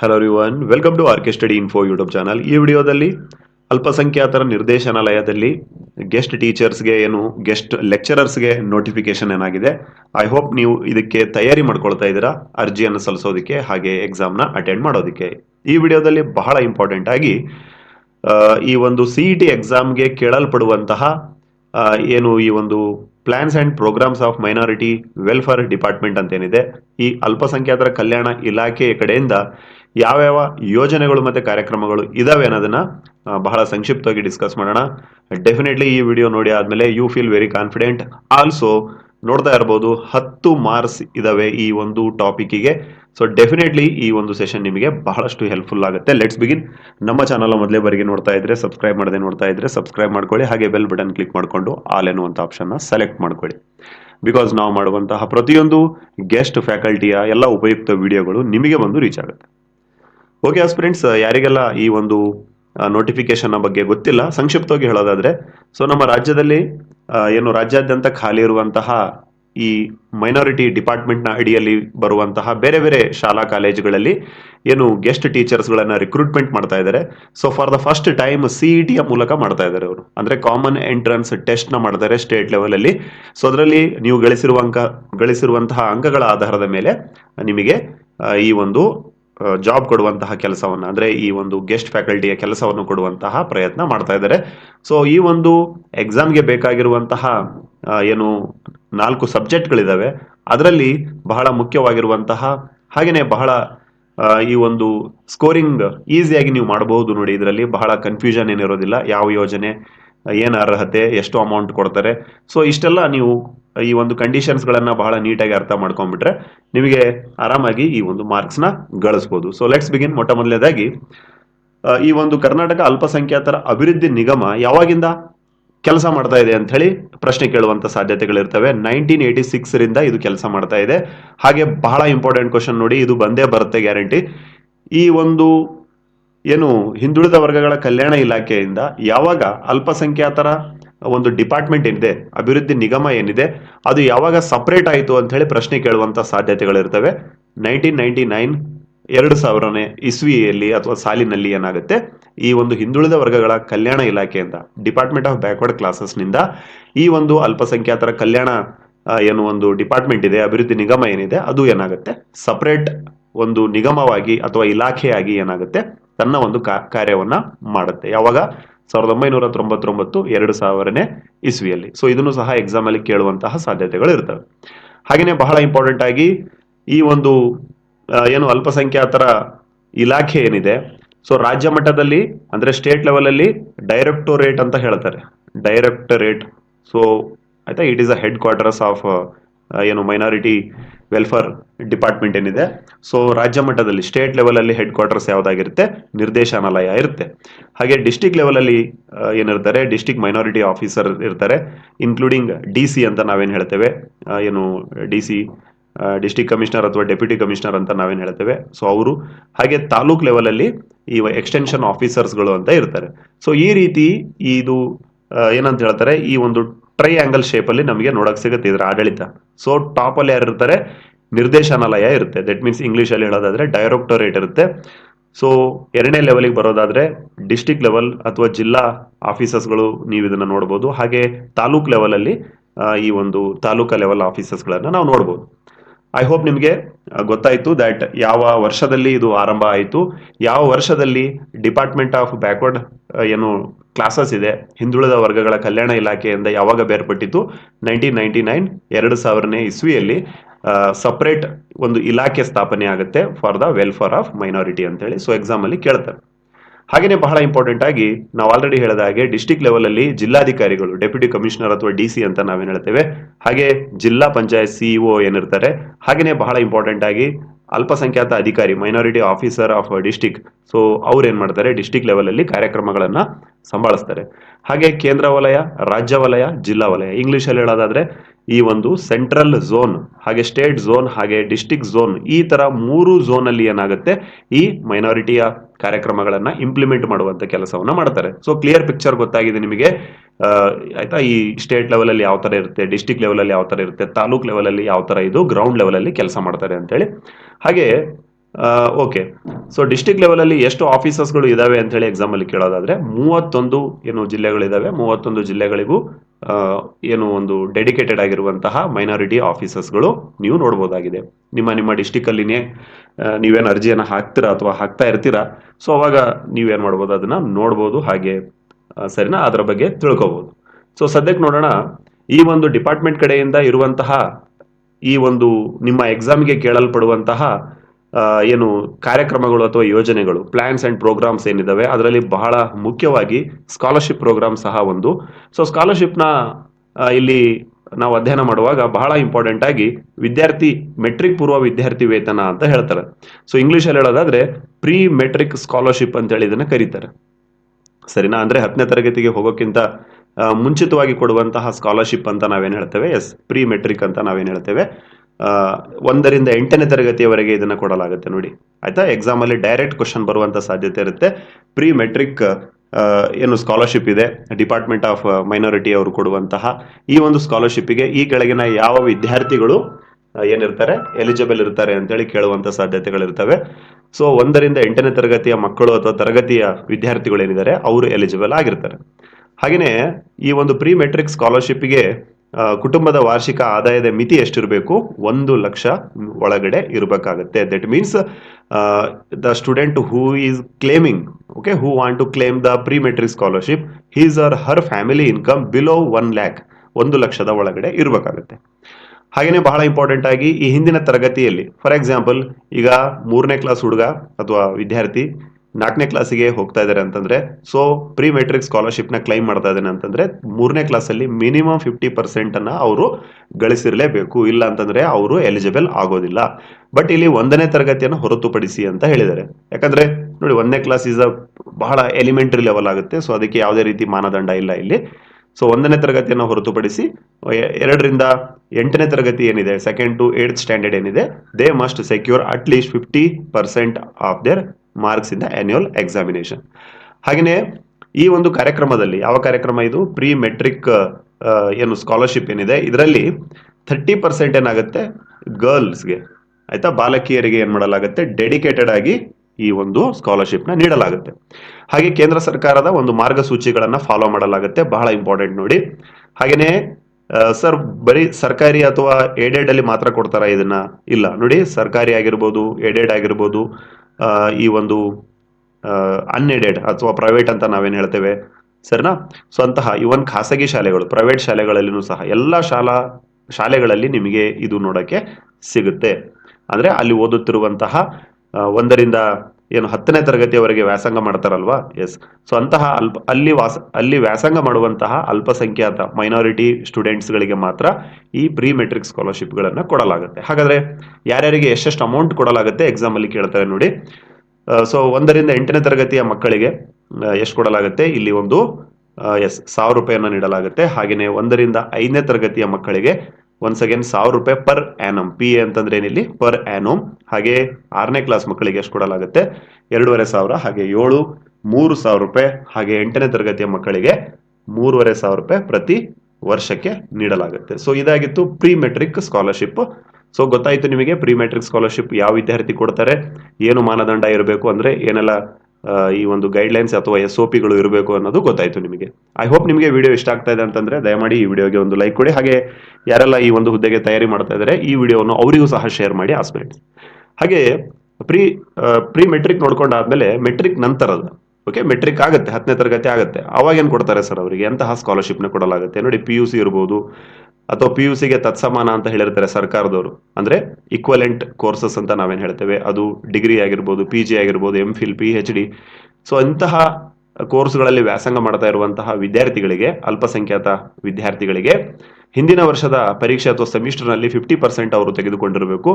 Hello one welcome to RK study info YouTube channel ಈ ವಿಡಿಯೋದಲ್ಲಿ ಅಲ್ಪಸಂಖ್ಯಾತರ ನಿರ್ದೇಶನಾಲಯದಲ್ಲಿ ಗೆಸ್ಟ್ ಟೀಚರ್ಸ್ಗೆ ಏನು ಗೆಸ್ಟ್ ಲೆಕ್ಚರರ್ಸ್ಗೆ ನೋಟಿಫಿಕೇಶನ್ ಏನಾಗಿದೆ. ಐ ಹೋಪ್ ನೀವು ಇದಕ್ಕೆ ತಯಾರಿ ಮಾಡ್ಕೊಳ್ತಾ ಇದ್ದೀರಾ, ಅರ್ಜಿಯನ್ನು ಸಲ್ಲಿಸೋದಕ್ಕೆ ಹಾಗೆ ಎಕ್ಸಾಮ್ನ ಅಟೆಂಡ್ ಮಾಡೋದಕ್ಕೆ. ಈ ವಿಡಿಯೋದಲ್ಲಿ ಬಹಳ ಇಂಪಾರ್ಟೆಂಟ್ ಆಗಿ ಈ ಒಂದು ಸಿ ಇ ಟಿ ಎಕ್ಸಾಮ್ಗೆ ಕೇಳಲ್ಪಡುವಂತಹ ಏನು ಈ ಒಂದು plans and programs of minority welfare department ಅಂತ ಏನಿದೆ ಈ ಅಲ್ಪಸಂಖ್ಯಾತರ ಕಲ್ಯಾಣ ಇಲಾಖೆಯ ಕಡೆಯಿಂದ ಯಾವ್ಯಾವ ಯೋಜನೆಗಳು ಮತ್ತೆ ಕಾರ್ಯಕ್ರಮಗಳು ಇದಾವೆ ಅನ್ನೋದನ್ನ ಬಹಳ ಸಂಕ್ಷಿಪ್ತವಾಗಿ ಡಿಸ್ಕಸ್ ಮಾಡೋಣ. ಡೆಫಿನೆಟ್ಲಿ ಈ ವಿಡಿಯೋ ನೋಡಿ ಆದಮೇಲೆ you feel very confident also ನೋಡ್ತಾ ಇರ್ಬೋದು, ಹತ್ತು ಮಾರ್ಕ್ಸ್ ಇದಾವೆ ಈ ಒಂದು ಟಾಪಿಕ್ಗೆ ಸೊ ಡೆಫಿನೆಟ್ಲಿ ಈ ಒಂದು ಸೆಷನ್ ನಿಮಗೆ ಬಹಳಷ್ಟು ಹೆಲ್ಪ್ಫುಲ್ ಆಗುತ್ತೆ. ಲೆಟ್ಸ್ ಬಿಗಿನ್ ನಮ್ಮ ಚಾನಲ್ ಮೊದಲೇ ಬರಿಗೆ ನೋಡ್ತಾ ಇದ್ರೆ ಸಬ್ಸ್ಕ್ರೈಬ್ ಮಾಡದೆ ನೋಡ್ತಾ ಇದ್ರೆ ಸಬ್ಸ್ಕ್ರೈಬ್ ಮಾಡ್ಕೊಳ್ಳಿ. ಹಾಗೆ ಬೆಲ್ ಬಟನ್ ಕ್ಲಿಕ್ ಮಾಡಿಕೊಂಡು ಆಲ್ ಎನ್ನುವಂಥ ಆಪ್ಷನ್ ಸೆಲೆಕ್ಟ್ ಮಾಡ್ಕೊಳ್ಳಿ. ಬಿಕಾಸ್ ನಾವು ಮಾಡುವಂತಹ ಪ್ರತಿಯೊಂದು ಗೆಸ್ಟ್ ಫ್ಯಾಕಲ್ಟಿಯ ಎಲ್ಲ ಉಪಯುಕ್ತ ವಿಡಿಯೋಗಳು ನಿಮಗೆ ಬಂದು ರೀಚ್ ಆಗುತ್ತೆ. ಓಕೆ ಫ್ರೆಂಡ್ಸ್ ಯಾರಿಗೆಲ್ಲ ಈ ಒಂದು ನೋಟಿಫಿಕೇಶನ್ ಬಗ್ಗೆ ಗೊತ್ತಿಲ್ಲ, ಸಂಕ್ಷಿಪ್ತವಾಗಿ ಹೇಳೋದಾದ್ರೆ ಸೊ ನಮ್ಮ ರಾಜ್ಯದಲ್ಲಿ ಏನು ರಾಜ್ಯಾದ್ಯಂತ ಖಾಲಿ ಇರುವಂತಹ ಈ ಮೈನಾರಿಟಿ ಡಿಪಾರ್ಟ್ಮೆಂಟ್ನ ಅಡಿಯಲ್ಲಿ ಬರುವಂತಹ ಬೇರೆ ಬೇರೆ ಶಾಲಾ ಕಾಲೇಜುಗಳಲ್ಲಿ ಏನು ಗೆಸ್ಟ್ ಟೀಚರ್ಸ್ಗಳನ್ನು ರಿಕ್ರೂಟ್ಮೆಂಟ್ ಮಾಡ್ತಾ ಇದ್ದಾರೆ. So for the first time C E ಟಿಯ ಮೂಲಕ ಮಾಡ್ತಾ ಇದ್ದಾರೆ ಅವರು. ಅಂದ್ರೆ ಕಾಮನ್ ಎಂಟ್ರನ್ಸ್ ಟೆಸ್ಟ್ನ ಮಾಡ್ತಾರೆ ಸ್ಟೇಟ್ ಲೆವೆಲಲ್ಲಿ ಸೊ ಅದರಲ್ಲಿ ನೀವು ಗಳಿಸಿರುವ ಅಂಕ ಗಳಿಸಿರುವಂತಹ ಅಂಕಗಳ ಆಧಾರದ ಮೇಲೆ ನಿಮಗೆ ಈ ಒಂದು ಜಾಬ್ ಕೊಡುವಂತಹ ಕೆಲಸವನ್ನು, ಅಂದ್ರೆ ಈ ಒಂದು ಗೆಸ್ಟ್ ಫ್ಯಾಕಲ್ಟಿಯ ಕೆಲಸವನ್ನು ಕೊಡುವಂತಹ ಪ್ರಯತ್ನ ಮಾಡ್ತಾ ಇದ್ದಾರೆ. ಸೊ ಈ ಒಂದು ಎಕ್ಸಾಮ್ಗೆ ಬೇಕಾಗಿರುವಂತಹ ಏನು ನಾಲ್ಕು ಸಬ್ಜೆಕ್ಟ್ಗಳಿದಾವೆ ಅದರಲ್ಲಿ ಬಹಳ ಮುಖ್ಯವಾಗಿರುವಂತಹ ಹಾಗೆಯೇ ಬಹಳ ಈ ಒಂದು ಸ್ಕೋರಿಂಗ್ ಈಸಿಯಾಗಿ ನೀವು ಮಾಡಬಹುದು ನೋಡಿ, ಇದರಲ್ಲಿ ಬಹಳ ಕನ್ಫ್ಯೂಷನ್ ಏನಿರೋದಿಲ್ಲ. ಯಾವ ಯೋಜನೆ ಏನು ಅರ್ಹತೆ, ಎಷ್ಟು ಅಮೌಂಟ್ ಕೊಡ್ತಾರೆ. ಸೊ ಇಷ್ಟೆಲ್ಲ ನೀವು ಈ ಒಂದು ಕಂಡೀಷನ್ಸ್ಗಳನ್ನು ಬಹಳ ನೀಟಾಗಿ ಅರ್ಥ ಮಾಡ್ಕೊಂಡ್ಬಿಟ್ರೆ ನಿಮಗೆ ಆರಾಮಾಗಿ ಈ ಒಂದು ಮಾರ್ಕ್ಸ್ನ ಗಳಿಸ್ಬೋದು. ಸೊ ಲೆಟ್ಸ್ ಬಿಗಿನ್ ಮೊಟ್ಟ ಮೊದಲನೇದಾಗಿ ಈ ಒಂದು ಕರ್ನಾಟಕ ಅಲ್ಪಸಂಖ್ಯಾತರ ಅಭಿವೃದ್ಧಿ ನಿಗಮ ಯಾವಾಗಿಂದ ಕೆಲಸ ಮಾಡ್ತಾ ಇದೆ ಅಂತ ಪ್ರಶ್ನೆ ಕೇಳುವಂತ ಸಾಧ್ಯತೆಗಳಿರ್ತವೆ. ನೈನ್ಟೀನ್ ಏಯ್ಟಿ ಸಿಕ್ಸ್ ರಿಂದ ಇದು ಕೆಲಸ ಮಾಡ್ತಾ ಇದೆ. ಹಾಗೆ ಬಹಳ ಇಂಪಾರ್ಟೆಂಟ್ ಕ್ವಶನ್ ನೋಡಿ, ಇದು ಬಂದೇ ಬರುತ್ತೆ ಗ್ಯಾರಂಟಿ ಈ ಒಂದು ಏನು ಹಿಂದುಳಿದ ವರ್ಗಗಳ ಕಲ್ಯಾಣ ಇಲಾಖೆಯಿಂದ ಯಾವಾಗ ಅಲ್ಪಸಂಖ್ಯಾತರ ಒಂದು ಡಿಪಾರ್ಟ್ಮೆಂಟ್ ಏನಿದೆ, ಅಭಿವೃದ್ಧಿ ನಿಗಮ ಏನಿದೆ, ಅದು ಯಾವಾಗ ಸಪರೇಟ್ ಆಯಿತು ಅಂತ ಹೇಳಿ ಪ್ರಶ್ನೆ ಕೇಳುವಂತ ಸಾಧ್ಯತೆಗಳಿರ್ತವೆ. ನೈನ್ಟೀನ್ ನೈನ್ಟಿ ನೈನ್, ಎರಡು ಸಾವಿರನೇ ಇಸ್ವಿಯಲ್ಲಿ ಅಥವಾ ಸಾಲಿನಲ್ಲಿ ಏನಾಗುತ್ತೆ, ಈ ಒಂದು ಹಿಂದುಳಿದ ವರ್ಗಗಳ ಕಲ್ಯಾಣ ಇಲಾಖೆಯಿಂದ ಡಿಪಾರ್ಟ್ಮೆಂಟ್ ಆಫ್ ಬ್ಯಾಕ್ವರ್ಡ್ ಕ್ಲಾಸಸ್ನಿಂದ ಈ ಒಂದು ಅಲ್ಪಸಂಖ್ಯಾತರ ಕಲ್ಯಾಣ ಏನು ಒಂದು ಡಿಪಾರ್ಟ್ಮೆಂಟ್ ಇದೆ, ಅಭಿವೃದ್ಧಿ ನಿಗಮ ಏನಿದೆ, ಅದು ಏನಾಗುತ್ತೆ? ಸಪರೇಟ್ ಒಂದು ನಿಗಮವಾಗಿ ಅಥವಾ ಇಲಾಖೆಯಾಗಿ ಏನಾಗುತ್ತೆ? ತನ್ನ ಒಂದು ಕಾರ್ಯವನ್ನ ಮಾಡುತ್ತೆ. ಯಾವಾಗ? ಸಾವಿರದ ಒಂಬೈನೂರ ತೊಂಬತ್ತೊಂಬತ್ತು, ಎರಡು ಸಾವಿರನೇ ಇಸ್ವಿಯಲ್ಲಿ. ಸೊ ಇದನ್ನು ಸಹ ಎಕ್ಸಾಮ್ ಅಲ್ಲಿ ಕೇಳುವಂತಹ ಸಾಧ್ಯತೆಗಳು ಇರ್ತವೆ. ಹಾಗೆಯೇ ಬಹಳ ಇಂಪಾರ್ಟೆಂಟ್ ಆಗಿ ಈ ಒಂದು ಏನು ಅಲ್ಪಸಂಖ್ಯಾತರ ಇಲಾಖೆ ಏನಿದೆ ಸೊ ರಾಜ್ಯ ಮಟ್ಟದಲ್ಲಿ, ಅಂದ್ರೆ ಸ್ಟೇಟ್ ಲೆವೆಲ್ ಅಲ್ಲಿ ಡೈರೆಕ್ಟೋರೇಟ್ ಅಂತ ಹೇಳ್ತಾರೆ. ಡೈರೆಕ್ಟರೇಟ್ ಸೊ ಆಯ್ತಾ? It is a headquarters of ಏನು ಮೈನಾರಿಟಿ ವೆಲ್ಫೇರ್ ಡಿಪಾರ್ಟ್ಮೆಂಟ್ ಏನಿದೆ? ಸೊ ರಾಜ್ಯ ಮಟ್ಟದಲ್ಲಿ ಸ್ಟೇಟ್ ಲೆವೆಲಲ್ಲಿ ಹೆಡ್ ಕ್ವಾರ್ಟರ್ಸ್ ಯಾವುದಾಗಿರುತ್ತೆ? ನಿರ್ದೇಶನಾಲಯ ಇರುತ್ತೆ. ಹಾಗೆ ಡಿಸ್ಟಿಕ್ ಲೆವೆಲಲ್ಲಿ ಏನಿರ್ತಾರೆ? ಡಿಸ್ಟಿಕ್ ಮೈನಾರಿಟಿ ಆಫೀಸರ್ ಇರ್ತಾರೆ. ಇನ್ಕ್ಲೂಡಿಂಗ್ ಡಿ ಸಿ ಅಂತ ನಾವೇನು ಹೇಳ್ತೇವೆ? ಏನು ಡಿ ಸಿ ಡಿಸ್ಟಿಕ್ ಕಮಿಷನರ್ ಅಥವಾ ಡೆಪ್ಯೂಟಿ ಕಮಿಷನರ್ ಅಂತ ನಾವೇನು ಹೇಳ್ತೇವೆ? ಸೊ ಅವರು. ಹಾಗೆ ತಾಲೂಕ್ ಲೆವೆಲಲ್ಲಿ ಈ ಎಕ್ಸ್ಟೆನ್ಷನ್ ಆಫೀಸರ್ಸ್ಗಳು ಅಂತ ಇರ್ತಾರೆ. ಸೊ ಈ ರೀತಿ ಇದು ಏನಂತ ಹೇಳ್ತಾರೆ? ಈ ಒಂದು ಟ್ರೈ ಆಂಗಲ್ ಅಲ್ಲಿ ನಮಗೆ ನೋಡಕ್ ಸಿಗುತ್ತೆ ಇದರ ಆಡಳಿತ. ಸೊ ಟಾಪ್ ಅಲ್ಲಿ ಯಾರು ಇರ್ತಾರೆ? ನಿರ್ದೇಶನಾಲಯ ಇರುತ್ತೆ. ದಟ್ ಮೀನ್ಸ್ ಇಂಗ್ಲಿಷ್ ಅಲ್ಲಿ ಹೇಳೋದಾದ್ರೆ ಡೈರೆಕ್ಟೋರೇಟ್ ಇರುತ್ತೆ. ಸೊ ಎರಡನೇ ಲೆವೆಲ್ಗೆ ಬರೋದಾದ್ರೆ ಡಿಸ್ಟಿಕ್ ಲೆವೆಲ್ ಅಥವಾ ಜಿಲ್ಲಾ ಆಫೀಸಸ್ಗಳು ನೀವು ಇದನ್ನ ನೋಡ್ಬೋದು. ಹಾಗೆ ತಾಲೂಕ್ ಲೆವೆಲ್ ಅಲ್ಲಿ ಈ ಒಂದು ತಾಲೂಕಾ ಲೆವೆಲ್ ಆಫೀಸಸ್ಗಳನ್ನು ನಾವು ನೋಡ್ಬೋದು. ಐ ಹೋಪ್ ನಿಮಗೆ ಗೊತ್ತಾಯ್ತು ದಟ್ ಯಾವ ವರ್ಷದಲ್ಲಿ ಇದು ಆರಂಭ ಆಯಿತು. ಯಾವ ವರ್ಷದಲ್ಲಿ ಡಿಪಾರ್ಟ್ಮೆಂಟ್ ಆಫ್ ಬ್ಯಾಕ್ವರ್ಡ್ ಏನು ಕ್ಲಾಸಸ್ ಇದೆ. ಹಿಂದುಳಿದ ವರ್ಗಗಳ ಕಲ್ಯಾಣ ಇಲಾಖೆಯಿಂದ ಯಾವಾಗ ಬೇರ್ಪಟ್ಟಿತ್ತು? ನೈನ್ಟೀನ್ ನೈನ್ಟಿ ನೈನ್ ಎರಡು ಸಾವಿರನೇ ಇಸ್ವಿಯಲ್ಲಿ ಸಪ್ರೇಟ್ ಒಂದು ಇಲಾಖೆ ಸ್ಥಾಪನೆ ಆಗುತ್ತೆ for the welfare of minority ಅಂತೇಳಿ. ಸೊ ಎಕ್ಸಾಮ್ ಅಲ್ಲಿ ಕೇಳ್ತಾರೆ. ಹಾಗೇನೆ ಬಹಳ ಇಂಪಾರ್ಟೆಂಟ್ ಆಗಿ ನಾವು ಆಲ್ರೆಡಿ ಹೇಳಿದ ಹಾಗೆ ಡಿಸ್ಟಿಕ್ ಲೆವೆಲಲ್ಲಿ ಜಿಲ್ಲಾಧಿಕಾರಿಗಳು ಡೆಪ್ಯೂಟಿ ಕಮಿಷನರ್ ಅಥವಾ ಡಿ ಸಿ ಅಂತ ನಾವೇನು ಹೇಳ್ತೇವೆ? ಹಾಗೆ ಜಿಲ್ಲಾ ಪಂಚಾಯತ್ ಸಿಇಒ ಏನಿರ್ತಾರೆ? ಹಾಗೇನೆ ಬಹಳ ಇಂಪಾರ್ಟೆಂಟ್ ಆಗಿ ಅಲ್ಪಸಂಖ್ಯಾತ ಅಧಿಕಾರಿ minority officer of district so ಅವ್ರು ಏನು ಮಾಡ್ತಾರೆ? ಡಿಸ್ಟಿಕ್ ಲೆವೆಲಲ್ಲಿ ಕಾರ್ಯಕ್ರಮಗಳನ್ನ ಸಂಭಾಳಿಸ್ತಾರೆ. ಹಾಗೆ ಕೇಂದ್ರ ವಲಯ, ರಾಜ್ಯ ವಲಯ, ಜಿಲ್ಲಾ ವಲಯ. ಇಂಗ್ಲಿಷ್ ಅಲ್ಲಿ ಹೇಳೋದಾದ್ರೆ ಈ ಒಂದು ಸೆಂಟ್ರಲ್ ಝೋನ್ ಹಾಗೆ ಸ್ಟೇಟ್ ಝೋನ್ ಹಾಗೆ ಡಿಸ್ಟಿಕ್ ಝೋನ್ ಈ ತರ ಮೂರು ಝೋನ್ ಅಲ್ಲಿ ಏನಾಗುತ್ತೆ? ಈ ಮೈನಾರಿಟಿಯ ಕಾರ್ಯಕ್ರಮಗಳನ್ನ ಇಂಪ್ಲಿಮೆಂಟ್ ಮಾಡುವಂತ ಕೆಲಸವನ್ನ ಮಾಡ್ತಾರೆ. ಸೊ ಕ್ಲಿಯರ್ ಪಿಕ್ಚರ್ ಗೊತ್ತಾಗಿದೆ ನಿಮಗೆ. ಆಯ್ತಾ? ಈ ಸ್ಟೇಟ್ ಲೆವೆಲ್ ಅಲ್ಲಿ ಯಾವ ತರ ಇರುತ್ತೆ ಡಿಸ್ಟಿಕ್ ಲೆವೆಲ್ ಅಲ್ಲಿ ಯಾವ ತರ ಇರುತ್ತೆ, ತಾಲೂಕ್ ಲೆವೆಲ್ ಅಲ್ಲಿ ಯಾವ ತರ ಇದು ಗ್ರೌಂಡ್ ಲೆವೆಲ್ ಅಲ್ಲಿ ಕೆಲಸ ಮಾಡ್ತಾರೆ ಅಂತೇಳಿ. ಹಾಗೆ ಓಕೆ ಸೊ ಡಿಸ್ಟಿಕ್ ಲೆವೆಲಲ್ಲಿ ಎಷ್ಟು ಆಫೀಸಸ್ಗಳು ಇದಾವೆ ಅಂತ ಹೇಳಿ ಎಕ್ಸಾಮ್ ಅಲ್ಲಿ ಕೇಳೋದಾದ್ರೆ, ಮೂವತ್ತೊಂದು ಏನು ಜಿಲ್ಲೆಗಳಿದಾವೆ, ಮೂವತ್ತೊಂದು ಜಿಲ್ಲೆಗಳಿಗೂ ಏನು ಒಂದು ಡೆಡಿಕೇಟೆಡ್ ಆಗಿರುವಂತಹ ಮೈನಾರಿಟಿ ಆಫೀಸಸ್ಗಳು ನೀವು ನೋಡ್ಬೋದಾಗಿದೆ. ನಿಮ್ಮ ನಿಮ್ಮ ಡಿಸ್ಟಿಕಲ್ಲಿನೇ ನೀವೇನು ಅರ್ಜಿಯನ್ನು ಹಾಕ್ತೀರಾ ಅಥವಾ ಹಾಕ್ತಾ ಇರ್ತೀರಾ? ಸೊ ಅವಾಗ ನೀವೇನು ಮಾಡ್ಬೋದು? ಅದನ್ನು ನೋಡ್ಬೋದು, ಹಾಗೆ ಸರಿನಾ? ಅದರ ಬಗ್ಗೆ ತಿಳ್ಕೊಬೋದು. ಸೊ ಸದ್ಯಕ್ಕೆ ನೋಡೋಣ, ಈ ಒಂದು ಡಿಪಾರ್ಟ್ಮೆಂಟ್ ಕಡೆಯಿಂದ ಇರುವಂತಹ, ಈ ಒಂದು ನಿಮ್ಮ ಎಕ್ಸಾಮ್ಗೆ ಕೇಳಲ್ಪಡುವಂತಹ ಏನು ಕಾರ್ಯಕ್ರಮಗಳು ಅಥವಾ ಯೋಜನೆಗಳು ಪ್ಲಾನ್ಸ್ ಅಂಡ್ ಪ್ರೋಗ್ರಾಮ್ಸ್ ಏನಿದಾವೆ, ಅದರಲ್ಲಿ ಬಹಳ ಮುಖ್ಯವಾಗಿ ಸ್ಕಾಲರ್ಶಿಪ್ ಪ್ರೋಗ್ರಾಮ್ ಸಹ ಒಂದು. ಸೊ ಸ್ಕಾಲರ್ಶಿಪ್ನ ಇಲ್ಲಿ ನಾವು ಅಧ್ಯಯನ ಮಾಡುವಾಗ ಬಹಳ ಇಂಪಾರ್ಟೆಂಟ್ ಆಗಿ ವಿದ್ಯಾರ್ಥಿ ಮೆಟ್ರಿಕ್ ಪೂರ್ವ ವಿದ್ಯಾರ್ಥಿ ವೇತನ ಅಂತ ಹೇಳ್ತಾರೆ. ಸೊ ಇಂಗ್ಲಿಷಲ್ಲಿ ಹೇಳೋದಾದ್ರೆ ಪ್ರೀ ಮೆಟ್ರಿಕ್ ಸ್ಕಾಲರ್ಶಿಪ್ ಅಂತ ಹೇಳಿ ಇದನ್ನ ಕರೀತಾರೆ. ಸರಿನಾ? ಅಂದ್ರೆ ಹತ್ತನೇ ತರಗತಿಗೆ ಹೋಗೋಕ್ಕಿಂತ ಮುಂಚಿತವಾಗಿ ಕೊಡುವಂತಹ ಸ್ಕಾಲರ್ಶಿಪ್ ಅಂತ ನಾವೇನು ಹೇಳ್ತೇವೆ? ಎಸ್ ಪ್ರೀ ಮೆಟ್ರಿಕ್ ಅಂತ ನಾವೇನು ಹೇಳ್ತೇವೆ. ಒಂದರಿಂದ ಎಂಟನೇ ತರಗತಿಯವರೆಗೆ ಇದನ್ನ ಕೊಡಲಾಗುತ್ತೆ ನೋಡಿ. ಆಯ್ತಾ? ಎಕ್ಸಾಮ್ ಅಲ್ಲಿ ಡೈರೆಕ್ಟ್ ಕ್ವಶನ್ ಬರುವಂತ ಸಾಧ್ಯತೆ ಇರುತ್ತೆ. ಪ್ರೀ ಮೆಟ್ರಿಕ್ ಏನು ಸ್ಕಾಲರ್ಶಿಪ್ ಇದೆ. ಡಿಪಾರ್ಟ್ಮೆಂಟ್ ಆಫ್ ಮೈನಾರಿಟಿ ಅವರು ಕೊಡುವಂತಹ ಈ ಒಂದು ಸ್ಕಾಲರ್ಶಿಪ್ಗೆ ಈ ಕೆಳಗಿನ ಯಾವ ವಿದ್ಯಾರ್ಥಿಗಳು ಏನಿರ್ತಾರೆ? ಎಲಿಜಿಬಲ್ ಇರ್ತಾರೆ ಅಂತೇಳಿ ಕೇಳುವಂತ ಸಾಧ್ಯತೆಗಳಿರ್ತವೆ. ಸೊ ಒಂದರಿಂದ ಎಂಟನೇ ತರಗತಿಯ ಮಕ್ಕಳು ಅಥವಾ ತರಗತಿಯ ವಿದ್ಯಾರ್ಥಿಗಳು ಏನಿದ್ದಾರೆ? ಅವರು ಎಲಿಜಿಬಲ್ ಆಗಿರ್ತಾರೆ. ಹಾಗೆಯೇ ಈ ಒಂದು ಪ್ರೀ ಮೆಟ್ರಿಕ್ ಸ್ಕಾಲರ್ಶಿಪ್ಗೆ ಕುಟುಂಬದ ವಾರ್ಷಿಕ ಆದಾಯದ ಮಿತಿ ಎಷ್ಟಿರಬೇಕು? ಒಂದು ಲಕ್ಷ ಒಳಗಡೆ ಇರಬೇಕಾಗುತ್ತೆ. That means the student who is claiming okay who want to claim the pre matric scholarship he's or her family income below one lakh ಒಂದು ಲಕ್ಷದ ಒಳಗಡೆ ಇರಬೇಕಾಗುತ್ತೆ. ಹಾಗೆಯೇ ಬಹಳ ಇಂಪಾರ್ಟೆಂಟ್ ಆಗಿ ಈ ಹಿಂದಿನ ತರಗತಿಯಲ್ಲಿ ಫಾರ್ ಎಕ್ಸಾಂಪಲ್ ಈಗ ಮೂರನೇ ಕ್ಲಾಸ್ ಹುಡುಗ ಅಥವಾ ವಿದ್ಯಾರ್ಥಿ ನಾಲ್ಕನೇ ಕ್ಲಾಸಿಗೆ ಹೋಗ್ತಾ ಇದ್ದಾರೆ ಅಂತಂದ್ರೆ ಸೊ ಪ್ರೀ ಮೆಟ್ರಿಕ್ ಸ್ಕಾಲರ್ಶಿಪ್ನ ಕ್ಲೈಮ್ ಮಾಡ್ತಾ ಇದ್ದಾನೆ ಅಂತಂದ್ರೆ, ಮೂರನೇ ಕ್ಲಾಸಲ್ಲಿ ಮಿನಿಮಮ್ ಫಿಫ್ಟಿ ಪರ್ಸೆಂಟ್ ಅನ್ನ ಅವರು ಗಳಿಸಿರಲೇಬೇಕು. ಇಲ್ಲ ಅಂತಂದ್ರೆ ಅವರು ಎಲಿಜಿಬಲ್ ಆಗೋದಿಲ್ಲ. ಬಟ್ ಇಲ್ಲಿ ಒಂದನೇ ತರಗತಿಯನ್ನು ಹೊರತುಪಡಿಸಿ ಅಂತ ಹೇಳಿದ್ದಾರೆ. ಯಾಕಂದ್ರೆ, ನೋಡಿ, ಒಂದನೇ ಕ್ಲಾಸ್ ಇಸ್ ಅ ಬಹಳ ಎಲಿಮೆಂಟರಿ ಲೆವೆಲ್ ಆಗುತ್ತೆ ಸೊ ಅದಕ್ಕೆ ಯಾವುದೇ ರೀತಿ ಮಾನದಂಡ ಇಲ್ಲ ಇಲ್ಲಿ. ಸೊ ಒಂದನೇ ತರಗತಿಯನ್ನು ಹೊರತುಪಡಿಸಿ, ಎರಡರಿಂದ ಎಂಟನೇ ತರಗತಿ ಏನಿದೆ ಸೆಕೆಂಡ್ ಟು ಏಟ್ ಸ್ಟ್ಯಾಂಡರ್ಡ್ ಏನಿದೆ they must secure at least fifty percent of their marks in the annual examination ಹಾಗೆಯೇ ಈ ಒಂದು ಕಾರ್ಯಕ್ರಮದಲ್ಲಿ, ಯಾವ ಕಾರ್ಯಕ್ರಮ ಇದು? ಪ್ರೀ ಮೆಟ್ರಿಕ್ ಏನು ಸ್ಕಾಲರ್ಶಿಪ್ ಏನಿದೆ, ಇದರಲ್ಲಿ ಥರ್ಟಿ ಪರ್ಸೆಂಟ್ ಏನಾಗುತ್ತೆ? ಗರ್ಲ್ಸ್ಗೆ ಆಯಿತಾ? ಬಾಲಕಿಯರಿಗೆ ಏನು ಮಾಡಲಾಗುತ್ತೆ? ಡೆಡಿಕೇಟೆಡ್ ಆಗಿ ಈ ಒಂದು ಸ್ಕಾಲರ್ಶಿಪ್ನ ನೀಡಲಾಗುತ್ತೆ. ಹಾಗೆ ಕೇಂದ್ರ ಸರ್ಕಾರದ ಒಂದು ಮಾರ್ಗಸೂಚಿಗಳನ್ನು ಫಾಲೋ ಮಾಡಲಾಗುತ್ತೆ. ಬಹಳ ಇಂಪಾರ್ಟೆಂಟ್ ನೋಡಿ. ಹಾಗೆಯೇ ಸರ್ ಬರೀ ಸರ್ಕಾರಿ ಅಥವಾ ಏಡೆಡ್ ಅಲ್ಲಿ ಮಾತ್ರ ಕೊಡ್ತಾರ ಇದನ್ನ? ಇಲ್ಲ. ನೋಡಿ, ಸರ್ಕಾರಿ ಆಗಿರ್ಬೋದು ಏಡೆಡ್ ಆಗಿರ್ಬೋದು ಈ ಒಂದು ಅನ್ಎಡೆಡ್ ಅಥವಾ ಪ್ರೈವೇಟ್ ಅಂತ ನಾವೇನು ಹೇಳ್ತೇವೆ, ಸರಿನಾ? ಸೊ ಅಂತಹ ಇವನ್ ಖಾಸಗಿ ಶಾಲೆಗಳು ಪ್ರೈವೇಟ್ ಶಾಲೆಗಳಲ್ಲಿನೂ ಸಹ ಎಲ್ಲ ಶಾಲಾ, ಶಾಲೆಗಳಲ್ಲಿ ನಿಮಗೆ ಇದು ನೋಡೋಕ್ಕೆ ಸಿಗುತ್ತೆ. ಅಂದರೆ ಅಲ್ಲಿ ಓದುತ್ತಿರುವಂತಹ ಒಂದರಿಂದ ಏನು ಹತ್ತನೇ ತರಗತಿಯವರೆಗೆ ವ್ಯಾಸಂಗ ಮಾಡ್ತಾರಲ್ವಾ? ಎಸ್ ಸೊ ಅಂತಹ ಅಲ್ಪ, ಅಲ್ಲಿ ವಾಸ, ಅಲ್ಲಿ ವ್ಯಾಸಂಗ ಮಾಡುವಂತಹ ಅಲ್ಪಸಂಖ್ಯಾತ ಮೈನಾರಿಟಿ ಸ್ಟೂಡೆಂಟ್ಸ್ಗಳಿಗೆ ಮಾತ್ರ ಈ ಪ್ರೀ ಮೆಟ್ರಿಕ್ ಸ್ಕಾಲರ್ಶಿಪ್ಗಳನ್ನು ಕೊಡಲಾಗುತ್ತೆ. ಹಾಗಾದರೆ ಯಾರ್ಯಾರಿಗೆ ಎಷ್ಟೆಷ್ಟು ಅಮೌಂಟ್ ಕೊಡಲಾಗುತ್ತೆ ಎಕ್ಸಾಮಲ್ಲಿ ಕೇಳ್ತಾರೆ ನೋಡಿ. ಸೊ ಒಂದರಿಂದ ಎಂಟನೇ ತರಗತಿಯ ಮಕ್ಕಳಿಗೆ ಎಷ್ಟು ಕೊಡಲಾಗುತ್ತೆ? ಇಲ್ಲಿ ಒಂದು ಎಸ್ ಸಾವಿರ ರೂಪಾಯಿಯನ್ನು ನೀಡಲಾಗುತ್ತೆ. ಹಾಗೆಯೇ ಒಂದರಿಂದ ಐದನೇ ತರಗತಿಯ ಮಕ್ಕಳಿಗೆ ಒನ್ಸ್ ಅಗೇನ್ ಸಾವಿರ ರೂಪಾಯಿ ಪರ್ ಆ್ಯನಮ್ ಪಿ ಎ ಅಂತಂದ್ರೆ ಏನಿಲ್ಲಿ? ಪರ್ ಆ್ಯನಮ್ ಹಾಗೆ ಆರನೇ ಕ್ಲಾಸ್ ಮಕ್ಕಳಿಗೆ ಎಷ್ಟು ಕೊಡಲಾಗುತ್ತೆ. ಎರಡೂವರೆ ಸಾವಿರ, ಹಾಗೆ ಏಳು, ಮೂರು ಸಾವಿರ ರೂಪಾಯಿ, ಹಾಗೆ ಎಂಟನೇ ತರಗತಿಯ ಮಕ್ಕಳಿಗೆ ಮೂರುವರೆ ಸಾವಿರ ರೂಪಾಯಿ ಪ್ರತಿ ವರ್ಷಕ್ಕೆ ನೀಡಲಾಗುತ್ತೆ. ಸೊ ಇದಾಗಿತ್ತು ಪ್ರೀ ಮೆಟ್ರಿಕ್ ಸ್ಕಾಲರ್ಶಿಪ್ ಸೊ ಗೊತ್ತಾಯ್ತು ನಿಮಗೆ ಪ್ರೀ ಮೆಟ್ರಿಕ್ ಸ್ಕಾಲರ್ಶಿಪ್ ಯಾವ ವಿದ್ಯಾರ್ಥಿ ಕೊಡ್ತಾರೆ? ಏನು ಮಾನದಂಡ ಇರಬೇಕು ಅಂದ್ರೆ ಏನೆಲ್ಲ ಈ ಒಂದು ಗೈಡ್ಲೈನ್ಸ್ ಅಥವಾ ಎಸ್ ಒ ಪಿಗಳು ಇರಬೇಕು ಅನ್ನೋದು ಗೊತ್ತಾಯ್ತು ನಿಮಗೆ. ಐ ಹೋಪ್ ನಿಮಗೆ ವಿಡಿಯೋ ಇಷ್ಟ ಆಗ್ತಾ ಇದೆ ಅಂತಂದ್ರೆ ದಯಮಾಡಿ ಈ ವಿಡಿಯೋಗೆ ಒಂದು ಲೈಕ್ ಕೊಡಿ. ಹಾಗೆ ಯಾರೆಲ್ಲ ಈ ಒಂದು ಹುದ್ದೆಗೆ ತಯಾರಿ ಮಾಡ್ತಾ ಇದ್ದಾರೆ, ಈ ವಿಡಿಯೋವನ್ನು ಅವರಿಗೂ ಸಹ ಶೇರ್ ಮಾಡಿ ಆಸ್ಪಿರೆಂಟ್ಸ್ ಹಾಗೆ ಪ್ರೀ ಪ್ರೀ ಮೆಟ್ರಿಕ್ ನೋಡ್ಕೊಂಡಾದ್ಮೇಲೆ ಮೆಟ್ರಿಕ್ ನಂತರದ ಓಕೆ ಮೆಟ್ರಿಕ್ ಆಗುತ್ತೆ, ಹತ್ತನೇ ತರಗತಿ ಆಗುತ್ತೆ. ಅವಾಗ ಏನು ಕೊಡ್ತಾರೆ ಸರ್ ಅವರಿಗೆ? ಎಂತಹ ಸ್ಕಾಲರ್ಶಿಪ್ನ ಕೊಡಲಾಗುತ್ತೆ? ನೋಡಿ ಪಿ ಯು ಸಿ ಇರ್ಬೋದು ಅಥವಾ ಪಿ ಯು ಸಿಗೆ ತತ್ಸಮಾನ ಅಂತ ಹೇಳಿರ್ತಾರೆ ಸರ್ಕಾರದವರು. ಅಂದ್ರೆ ಇಕ್ವಲೆಂಟ್ ಕೋರ್ಸಸ್ ಅಂತ ನಾವೇನ್ ಹೇಳ್ತೇವೆ. ಅದು ಡಿಗ್ರಿ ಆಗಿರ್ಬೋದು ಪಿ ಜಿ ಆಗಿರ್ಬೋದು M Phil P H D so ಅಂತಹ ಕೋರ್ಸ್ಗಳಲ್ಲಿ ವ್ಯಾಸಂಗ ಮಾಡ್ತಾ ಇರುವಂತಹ ವಿದ್ಯಾರ್ಥಿಗಳಿಗೆ, ಅಲ್ಪಸಂಖ್ಯಾತ ವಿದ್ಯಾರ್ಥಿಗಳಿಗೆ ಹಿಂದಿನ ವರ್ಷದ ಪರೀಕ್ಷೆ ಅಥವಾ ಸೆಮಿಸ್ಟರ್ನಲ್ಲಿ ಫಿಫ್ಟಿ ಪರ್ಸೆಂಟ್ ಅವರು ತೆಗೆದುಕೊಂಡಿರಬೇಕು.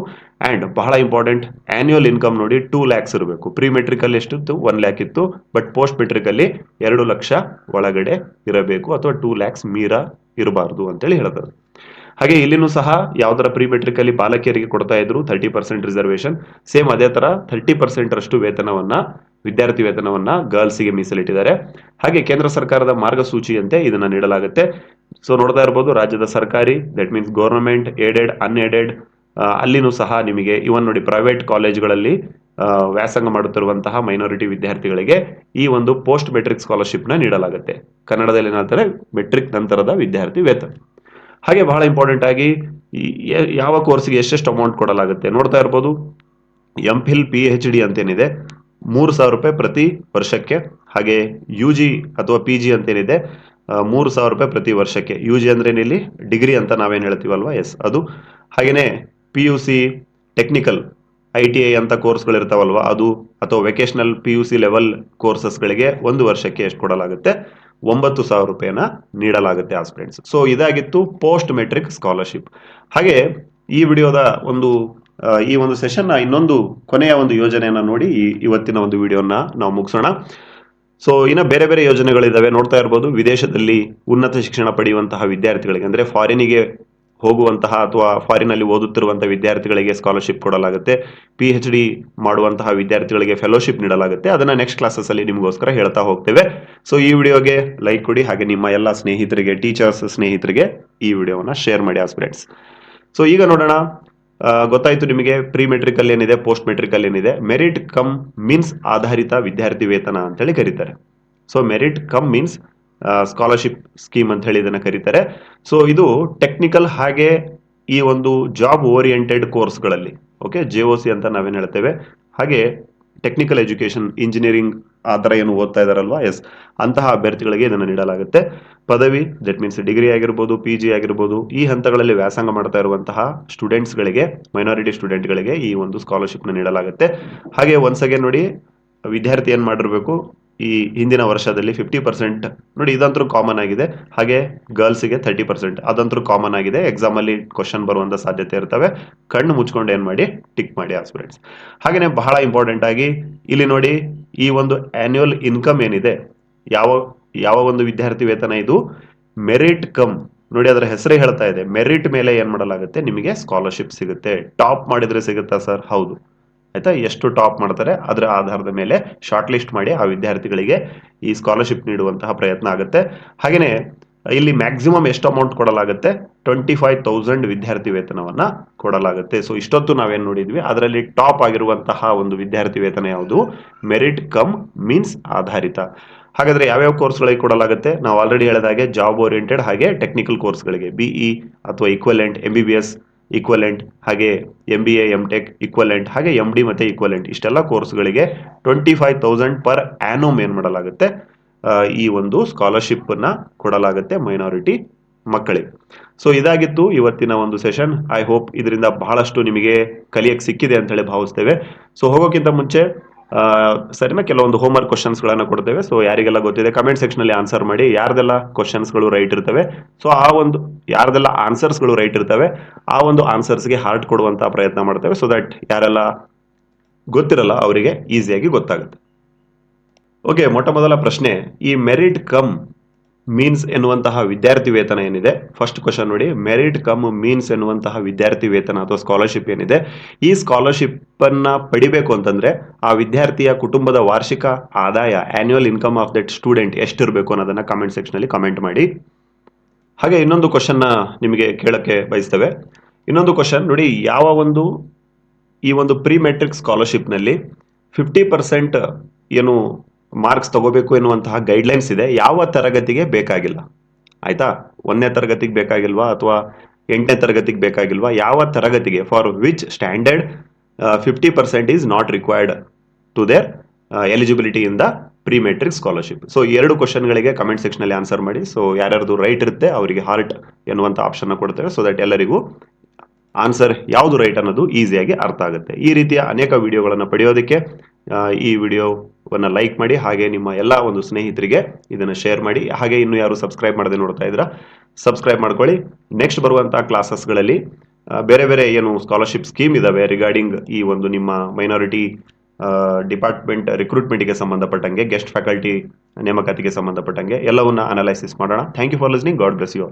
ಅಂಡ್ ಬಹಳ ಇಂಪಾರ್ಟೆಂಟ್ ಆನ್ಯುವಲ್ ಇನ್ಕಮ್ ನೋಡಿ ಟೂ ಲ್ಯಾಕ್ಸ್ ಇರಬೇಕು. ಪ್ರೀ ಮೆಟ್ರಿಕ್ ಅಲ್ಲಿ ಎಷ್ಟಿತ್ತು? ಒನ್ ಲ್ಯಾಕ್ ಇತ್ತು. ಬಟ್ ಪೋಸ್ಟ್ ಮೆಟ್ರಿಕಲ್ಲಿ ಎರಡು ಲಕ್ಷ ಒಳಗಡೆ ಇರಬೇಕು ಅಥವಾ ಟೂ ಲ್ಯಾಕ್ಸ್ ಮೀರ ಇರಬಾರ್ದು ಅಂತೇಳಿ ಹೇಳ್ತಾರೆ. ಹಾಗೆ ಇಲ್ಲಿನೂ ಸಹ ಯಾವ್ದರ ಪ್ರೀ ಮೆಟ್ರಿಕ್ ಅಲ್ಲಿ ಬಾಲಕಿಯರಿಗೆ ಕೊಡ್ತಾ ಇದ್ರು ತರ್ಟಿ ಪರ್ಸೆಂಟ್ ರಿಸರ್ವೇಶನ್ ಸೇಮ್ ಅದೇ ತರ ಥರ್ಟಿ ಪರ್ಸೆಂಟ್ ರಷ್ಟು ವೇತನವನ್ನ, ವಿದ್ಯಾರ್ಥಿ ವೇತನವನ್ನ ಗರ್ಲ್ಸ್ಗೆ ಮೀಸಲಿಟ್ಟಿದ್ದಾರೆ. ಹಾಗೆ ಕೇಂದ್ರ ಸರ್ಕಾರದ ಮಾರ್ಗಸೂಚಿಯಂತೆ ಇದನ್ನ ನೀಡಲಾಗುತ್ತೆ. ಸೊ ನೋಡ್ತಾ ಇರ್ಬೋದು, ರಾಜ್ಯದ ಸರ್ಕಾರಿ that means government aided unaided ಅಲ್ಲಿನೂ ಸಹ ನಿಮಗೆ ಇವನ್ ನೋಡಿ ಪ್ರೈವೇಟ್ ಕಾಲೇಜ್ಗಳಲ್ಲಿ ವ್ಯಾಸಂಗ ಮಾಡುತ್ತಿರುವಂತಹ ಮೈನಾರಿಟಿ ವಿದ್ಯಾರ್ಥಿಗಳಿಗೆ ಈ ಒಂದು ಪೋಸ್ಟ್ ಮೆಟ್ರಿಕ್ ಸ್ಕಾಲರ್ಶಿಪ್ನ ನೀಡಲಾಗುತ್ತೆ. ಕನ್ನಡದಲ್ಲಿ ಏನಂತಾರೆ ಮೆಟ್ರಿಕ್ ನಂತರದ ವಿದ್ಯಾರ್ಥಿ ವೇತನ. ಹಾಗೆ ಬಹಳ ಇಂಪಾರ್ಟೆಂಟ್ ಆಗಿ ಯಾವ ಕೋರ್ಸ್ಗೆ ಎಷ್ಟೆಷ್ಟು ಅಮೌಂಟ್ ಕೊಡಲಾಗುತ್ತೆ ನೋಡ್ತಾ ಇರ್ಬೋದು. M Phil P H D ಅಂತೇನಿದೆ. ಮೂರು ಸಾವಿರ ರೂಪಾಯಿ ಪ್ರತಿ ವರ್ಷಕ್ಕೆ, ಹಾಗೆ ಯು ಜಿ ಅಥವಾ ಪಿ ಜಿ ಅಂತೇನಿದೆ ಮೂರು ಸಾವಿರ ರೂಪಾಯಿ ಪ್ರತಿ ವರ್ಷಕ್ಕೆ. ಯು ಜಿ ಅಂದ್ರೆ ಇಲ್ಲಿ? ಡಿಗ್ರಿ ಅಂತ ನಾವೇನು ಹೇಳ್ತೀವಲ್ವಾ? ಎಸ್ ಅದು. ಹಾಗೇನೆ P U C technical I T I ಅಂತ ಕೋರ್ಸ್ಗಳಿರ್ತಾವಲ್ವ ಅದು ಅಥವಾ vocational P U C level ಕೋರ್ಸಸ್ಗಳಿಗೆ ಒಂದು ವರ್ಷಕ್ಕೆ ಎಷ್ಟು ಕೊಡಲಾಗುತ್ತೆ? ಒಂಬತ್ತು ಸಾವಿರ ರೂಪಾಯಿನ ನೀಡಲಾಗುತ್ತೆ ಆಸ್ಪಿರೆಂಟ್ಸ್ ಸೊ ಇದಾಗಿತ್ತು ಪೋಸ್ಟ್ ಮೆಟ್ರಿಕ್ ಸ್ಕಾಲರ್ಶಿಪ್ ಹಾಗೆ ಈ ವಿಡಿಯೋದ ಒಂದು ಈ ಒಂದು ಸೆಷನ್ನ ಇನ್ನೊಂದು ಕೊನೆಯ ಒಂದು ಯೋಜನೆಯನ್ನ ನೋಡಿ ಈ ಇವತ್ತಿನ ಒಂದು ವಿಡಿಯೋನ ನಾವು ಮುಗಿಸೋಣ. ಸೊ ಇನ್ನ ಬೇರೆ ಬೇರೆ ಯೋಜನೆಗಳಿದ್ದಾವೆ ನೋಡ್ತಾ ಇರ್ಬೋದು. ವಿದೇಶದಲ್ಲಿ ಉನ್ನತ ಶಿಕ್ಷಣ ಪಡೆಯುವಂತಹ ವಿದ್ಯಾರ್ಥಿಗಳಿಗೆ, ಅಂದ್ರೆ ಫಾರಿನಿಗೆ ಹೋಗುವಂತಹ ಅಥವಾ ಫಾರಿನ್ ಅಲ್ಲಿ ಓದುತ್ತಿರುವಂತಹ ವಿದ್ಯಾರ್ಥಿಗಳಿಗೆ ಸ್ಕಾಲರ್ಶಿಪ್ ಕೊಡಲಾಗುತ್ತೆ. ಪಿ ಎಚ್ ಡಿ ಮಾಡುವಂತಹ ವಿದ್ಯಾರ್ಥಿಗಳಿಗೆ ಫೆಲೋಶಿಪ್ ನೀಡಲಾಗುತ್ತೆ. ಅದನ್ನ ನೆಕ್ಸ್ಟ್ ಕ್ಲಾಸಸ್ ಅಲ್ಲಿ ನಿಮಗೋಸ್ಕರ ಹೇಳ್ತಾ ಹೋಗ್ತೇವೆ. ಸೊ ಈ ವಿಡಿಯೋಗೆ ಲೈಕ್ ಕೊಡಿ. ಹಾಗೆ ನಿಮ್ಮ ಎಲ್ಲ ಸ್ನೇಹಿತರಿಗೆ ಟೀಚರ್ಸ್ ಸ್ನೇಹಿತರಿಗೆ ಈ ವಿಡಿಯೋವನ್ನ ಶೇರ್ ಮಾಡಿ ಆಸ್ಪಿರೆಂಟ್ಸ್ ಸೊ ಈಗ ನೋಡೋಣ. ಗೊತ್ತಾಯಿತು ಗೊತ್ತಾಯ್ತು ನಿಮಗೆ ಪ್ರೀ ಮೆಟ್ರಿಕಲ್ ಏನಿದೆ ಪೋಸ್ಟ್ ಮೆಟ್ರಿಕಲ್ ಏನಿದೆ. ಮೆರಿಟ್ ಕಮ್ ಮೀನ್ಸ್ ಆಧಾರಿತ ವಿದ್ಯಾರ್ಥಿ ವೇತನ ಅಂತೇಳಿ ಕರೀತಾರೆ. So merit cum means scholarship scheme ಅಂತ ಹೇಳಿ ಇದನ್ನ ಕರೀತಾರೆ. ಸೊ ಇದು ಟೆಕ್ನಿಕಲ್ ಹಾಗೆ ಈ ಒಂದು ಜಾಬ್ ಓರಿಯೆಂಟೆಡ್ ಕೋರ್ಸ್ಗಳಲ್ಲಿ ಓಕೆ ಜೆ ಓ ಸಿ ಅಂತ ನಾವೇನು ಹೇಳ್ತೇವೆ? ಹಾಗೆ ಟೆಕ್ನಿಕಲ್ ಎಜುಕೇಶನ್ ಇಂಜಿನಿಯರಿಂಗ್ ಆ ಥರ ಏನು ಓದ್ತಾ ಇದ್ದಾರಲ್ವಾ ಎಸ್ ಅಂತಹ ಅಭ್ಯರ್ಥಿಗಳಿಗೆ ಇದನ್ನು ನೀಡಲಾಗುತ್ತೆ. ಪದವಿ ದಟ್ ಮೀನ್ಸ್ ಡಿಗ್ರಿ ಆಗಿರ್ಬೋದು ಪಿ ಜಿ ಆಗಿರ್ಬೋದು, ಈ ಹಂತಗಳಲ್ಲಿ ವ್ಯಾಸಂಗ ಮಾಡ್ತಾ ಇರುವಂತಹ ಸ್ಟೂಡೆಂಟ್ಸ್ಗಳಿಗೆ ಮೈನಾರಿಟಿ ಸ್ಟೂಡೆಂಟ್ಗಳಿಗೆ ಈ ಒಂದು ಸ್ಕಾಲರ್ಶಿಪ್ನ ನೀಡಲಾಗುತ್ತೆ. ಹಾಗೆ ಒನ್ಸ್ ಅಗೇನ್ ನೋಡಿ, ವಿದ್ಯಾರ್ಥಿ ಏನು ಮಾಡಿರ್ಬೇಕು? ಈ ಹಿಂದಿನ ವರ್ಷದಲ್ಲಿ ಫಿಫ್ಟಿ ಪರ್ಸೆಂಟ್ ನೋಡಿ ಇದಂತರೂ ಕಾಮನ್ ಆಗಿದೆ. ಹಾಗೆ ಗರ್ಲ್ಸ್ಗೆ ತರ್ಟಿ ಪರ್ಸೆಂಟ್ ಅದಂತರೂ ಕಾಮನ್ ಆಗಿದೆ. ಎಕ್ಸಾಮ್ ಅಲ್ಲಿ ಕ್ವಶನ್ ಬರುವಂತ ಸಾಧ್ಯತೆ ಇರ್ತವೆ. ಕಣ್ಣು ಮುಚ್ಕೊಂಡು ಏನು ಮಾಡಿ? ಟಿಕ್ ಮಾಡಿ ಆಸ್ಪಿರೆಂಟ್ಸ್ ಹಾಗೆಯೇ ಬಹಳ ಇಂಪಾರ್ಟೆಂಟ್ ಆಗಿ ಇಲ್ಲಿ ನೋಡಿ ಈ ಒಂದು ಆನ್ಯುವಲ್ ಇನ್ಕಮ್ ಏನಿದೆ? ಯಾವ ಯಾವ ಒಂದು ವಿದ್ಯಾರ್ಥಿ ವೇತನ ಇದು? ಮೆರಿಟ್ ಕಮ್ ನೋಡಿ ಅದರ ಹೆಸರೇ ಹೇಳ್ತಾ ಇದೆ. ಮೆರಿಟ್ ಮೇಲೆ ಏನು ಮಾಡಲಾಗುತ್ತೆ? ನಿಮಗೆ ಸ್ಕಾಲರ್ಶಿಪ್ ಸಿಗುತ್ತೆ. ಟಾಪ್ ಮಾಡಿದ್ರೆ ಸಿಗುತ್ತಾ ಸರ್ ಹೌದು. ಆಯ್ತಾ? ಎಷ್ಟು ಟಾಪ್ ಮಾಡ್ತಾರೆ? ಅದರ ಆಧಾರದ ಮೇಲೆ ಶಾರ್ಟ್ ಲಿಸ್ಟ್ ಮಾಡಿ ಆ ವಿದ್ಯಾರ್ಥಿಗಳಿಗೆ ಈ ಸ್ಕಾಲರ್ಶಿಪ್ ನೀಡುವಂತಹ ಪ್ರಯತ್ನ ಆಗುತ್ತೆ. ಹಾಗೆಯೇ ಇಲ್ಲಿ ಮ್ಯಾಕ್ಸಿಮಮ್ ಎಷ್ಟು ಅಮೌಂಟ್ ಕೊಡಲಾಗುತ್ತೆ? ಟ್ವೆಂಟಿ ಫೈವ್ ತೌಸಂಡ್ ವಿದ್ಯಾರ್ಥಿ ವೇತನವನ್ನ ಕೊಡಲಾಗುತ್ತೆ. ಸೊ ಇಷ್ಟೊತ್ತು ನಾವೇನ್ ನೋಡಿದ್ವಿ? ಅದರಲ್ಲಿ ಟಾಪ್ ಆಗಿರುವಂತಹ ಒಂದು ವಿದ್ಯಾರ್ಥಿ ವೇತನ ಯಾವುದು? ಮೆರಿಟ್ ಕಮ್ ಮೀನ್ಸ್ ಆಧಾರಿತ. ಹಾಗಾದ್ರೆ ಯಾವ್ಯಾವ ಕೋರ್ಸ್ಗಳಿಗೆ ಕೊಡಲಾಗುತ್ತೆ? ನಾವು ಆಲ್ರೆಡಿ ಹೇಳಿದಾಗೆ ಜಾಬ್ ಓರಿಯೆಂಟೆಡ್ ಹಾಗೆ ಟೆಕ್ನಿಕಲ್ ಕೋರ್ಸ್ಗಳಿಗೆ ಬಿಇ ಅಥವಾ equivalent M B B S equivalent ಹಾಗೆ M B A M tech equivalent ಹಾಗೆ ಎಂ ಡಿ ಮತ್ತೆ ಈಕ್ವಲೆಂಟ್ ಇಷ್ಟೆಲ್ಲ ಕೋರ್ಸ್ಗಳಿಗೆ twenty five thousand per annum ಏನ್ ಮಾಡಲಾಗುತ್ತೆ? ಈ ಒಂದು ಸ್ಕಾಲರ್ಶಿಪ್ ಅನ್ನ ಕೊಡಲಾಗುತ್ತೆ ಮೈನಾರಿಟಿ ಮಕ್ಕಳಿಗೆ ಸೊ ಇದಾಗಿತ್ತು ಇವತ್ತಿನ ಒಂದು ಸೆಷನ್ ಐ ಹೋಪ್ ಇದರಿಂದ ಬಹಳಷ್ಟು ನಿಮಗೆ ಕಲಿಯಕ್ಕೆ ಸಿಕ್ಕಿದೆ ಅಂತ ಹೇಳಿ ಭಾವಿಸ್ತೇವೆ. ಸೊ ಹೋಗೋಕ್ಕಿಂತ ಮುಂಚೆ ಸರಿನಾ ಕೆಲವೊಂದು ಹೋಮ್ವರ್ಕ್ ಕ್ವಶನ್ಸ್ಗಳನ್ನ ಕೊಡ್ತೇವೆ. ಸೊ ಯಾರಿಗೆಲ್ಲ ಗೊತ್ತಿದೆ ಕಮೆಂಟ್ ಸೆಕ್ಷನ್ ಅಲ್ಲಿ ಆನ್ಸರ್ ಮಾಡಿ. ಯಾರ್ದೆಲ್ಲ ಕ್ವಶನ್ಸ್ಗಳು ರೈಟ್ ಇರ್ತವೆ ಸೊ ಆ ಒಂದು, ಯಾರ್ದೆಲ್ಲ ಆನ್ಸರ್ಸ್ಗಳು ರೈಟ್ ಇರ್ತವೆ, ಆ ಒಂದು ಆನ್ಸರ್ಸ್ಗೆ ಹಾರ್ಟ್ ಕೊಡುವಂತ ಪ್ರಯತ್ನ ಮಾಡ್ತೇವೆ. ಸೊ ದಟ್ ಯಾರೆಲ್ಲ ಗೊತ್ತಿರಲ್ಲ, ಅವರಿಗೆ ಈಸಿಯಾಗಿ ಗೊತ್ತಾಗುತ್ತೆ. ಓಕೆ ಮೊಟ್ಟ ಮೊದಲ ಪ್ರಶ್ನೆ, ಈ ಮೆರಿಟ್ ಕಮ್ ಮೀನ್ಸ್ ಎನ್ನುವಂತಹ ವಿದ್ಯಾರ್ಥಿ ವೇತನ ಏನಿದೆ? ಫಸ್ಟ್ ಕ್ವಶನ್ ನೋಡಿ ಮೆರಿಟ್ ಕಮ್ ಮೀನ್ಸ್ ಎನ್ನುವಂತಹ ವಿದ್ಯಾರ್ಥಿ ವೇತನ ಅಥವಾ ಸ್ಕಾಲರ್ಶಿಪ್ ಏನಿದೆ? ಈ ಸ್ಕಾಲರ್ಶಿಪ್ ಅನ್ನ ಪಡಿಬೇಕು ಅಂತಂದ್ರೆ ಆ ವಿದ್ಯಾರ್ಥಿಯ ಕುಟುಂಬದ ವಾರ್ಷಿಕ ಆದಾಯ annual income of that student ಎಷ್ಟಿರಬೇಕು ಅನ್ನೋದನ್ನ ಕಮೆಂಟ್ ಸೆಕ್ಷನ್ ಅಲ್ಲಿ ಕಮೆಂಟ್ ಮಾಡಿ. ಹಾಗೆ ಇನ್ನೊಂದು ಕ್ವಶನ್ನ ನಿಮಗೆ ಕೇಳಕ್ಕೆ ಬಯಸ್ತೇವೆ. ಇನ್ನೊಂದು ಕ್ವಶನ್ ನೋಡಿ, ಯಾವ ಒಂದು, ಈ ಒಂದು ಪ್ರೀ ಮೆಟ್ರಿಕ್ ಸ್ಕಾಲರ್ಶಿಪ್ನಲ್ಲಿ ಫಿಫ್ಟಿ ಪರ್ಸೆಂಟ್ ಏನು ಮಾರ್ಕ್ಸ್ ತಗೋಬೇಕು ಎನ್ನುವಂತಹ ಗೈಡ್ಲೈನ್ಸ್ ಇದೆ. ಯಾವ ತರಗತಿಗೆ ಬೇಕಾಗಿಲ್ಲ. ಆಯ್ತಾ? ಒಂದನೇ ತರಗತಿಗೆ ಬೇಕಾಗಿಲ್ವಾ ಅಥವಾ ಎಂಟನೇ ತರಗತಿಗೆ ಬೇಕಾಗಿಲ್ವಾ? ಯಾವ ತರಗತಿಗೆ? For which standard fifty percent is not required to their eligibility in the pre matric scholarship so ಎರಡು ಕ್ವಶನ್ಗಳಿಗೆ ಕಮೆಂಟ್ ಸೆಕ್ಷನಲ್ಲಿ ಆನ್ಸರ್ ಮಾಡಿ. ಸೊ ಯಾರ್ಯಾರ್ದು ರೈಟ್ ಇರುತ್ತೆ, ಅವರಿಗೆ ಹಾರ್ಟ್ ಎನ್ನುವಂಥ ಆಪ್ಷನ್ ಕೊಡ್ತೇವೆ. ಸೊ ದಟ್ ಎಲ್ಲರಿಗೂ ಆನ್ಸರ್ ಯಾವುದು ರೈಟ್ ಅನ್ನೋದು ಈಸಿಯಾಗಿ ಅರ್ಥ ಆಗುತ್ತೆ. ಈ ರೀತಿಯ ಅನೇಕ ವಿಡಿಯೋಗಳನ್ನು ಪಡೆಯೋದಕ್ಕೆ ಈ ವಿಡಿಯೋವನ್ನು ಲೈಕ್ ಮಾಡಿ ಹಾಗೆ ನಿಮ್ಮ ಎಲ್ಲ ಒಂದು ಸ್ನೇಹಿತರಿಗೆ ಇದನ್ನು ಶೇರ್ ಮಾಡಿ. ಹಾಗೆ ಇನ್ನು ಯಾರು ಸಬ್ಸ್ಕ್ರೈಬ್ ಮಾಡದೆ ನೋಡ್ತಾ ಇದ್ರ ಸಬ್ಸ್ಕ್ರೈಬ್ ಮಾಡ್ಕೊಳ್ಳಿ. ನೆಕ್ಸ್ಟ್ ಬರುವಂಥ ಕ್ಲಾಸಸ್ಗಳಲ್ಲಿ ಬೇರೆ ಬೇರೆ ಏನು ಸ್ಕಾಲರ್ಶಿಪ್ ಸ್ಕೀಮ್ ಇದಾವೆ ರಿಗಾರ್ಡಿಂಗ್ ಈ ಒಂದು ನಿಮ್ಮ ಮೈನಾರಿಟಿ ಡಿಪಾರ್ಟ್ಮೆಂಟ್ ರಿಕ್ರೂಟ್ಮೆಂಟ್ಗೆ ಸಂಬಂಧಪಟ್ಟಂಗೆ ಗೆಸ್ಟ್ ಫ್ಯಾಕಲ್ಟಿ ನೇಮಕಾತಿಗೆ ಸಂಬಂಧಪಟ್ಟಂಗೆ ಎಲ್ಲವನ್ನ ಅನಲೈಸಿಸ್ ಮಾಡೋಣ. Thank you for listening God bless you